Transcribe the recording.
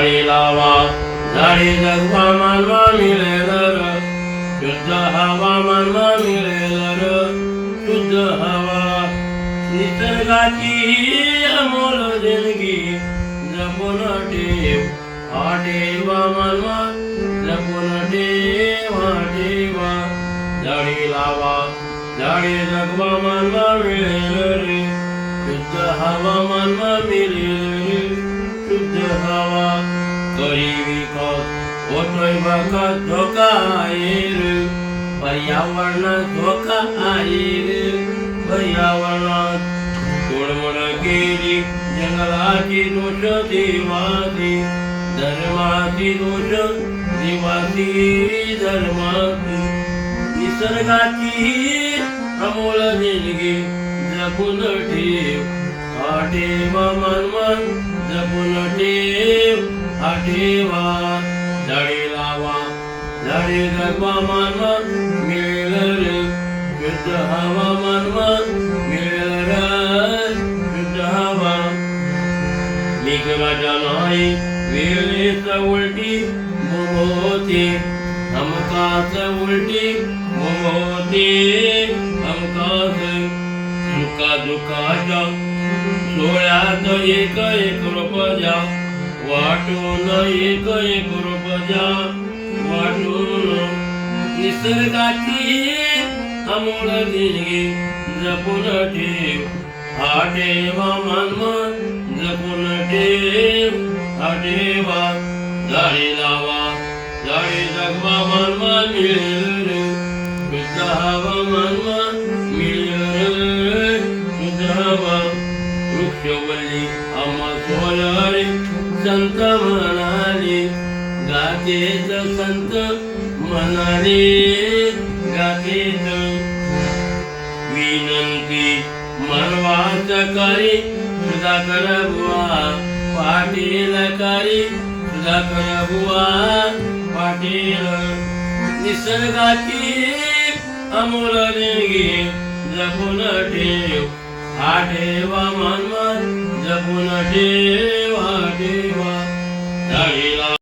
लावा झाडे जगवा मानवा मिळेल र शुद्ध हवा मानवा मिळेल र शुद्ध हवा निसर्गाची ही अमोल देणगी जपून ठेव हा ठेवा मानवा. जपून ठेवा ठेवा. झाडे लावा झाडे जगवा मानवा मिळेल रे शुद्ध हवा मानवा मिळेल रे शुद्ध हवा करी विकास जंगलाची दोष देवाची धर्माची दोष देवाची धर्माची निसर्गाची अमोल देणगी जपून ठेव ठेव झाडे लावा झाडे जगवा मानवन मिळेल रे शुद्ध हवा मानवन मिळेल रे शुद्ध हवा निघराजा नाही वेळेच उलटी मोहते हमकाच उलटी मोहते हमकाच सुका दुखाच्या सोळ्यात एक एक रुपया. वाटून एक एक रुपया वाटून निसर्गाची अमोल देणगी जपून ठेव. हा ठेवा मानव जपून ठेव. हा ठेवा झाडे लावा झाडे जगवा मानवा मिळेल शोभली आम्हा संत म्हणाले गातेच संत म्हणाले गातेच. विनंती मनवाच करी सुधाकर बुवा पाटील करी सुधाकर बुवा पाटील. निसर्गाची अमोल देणगी जपून ठेव. आठेवा मन मानवा जपून ठेवा ठेवा.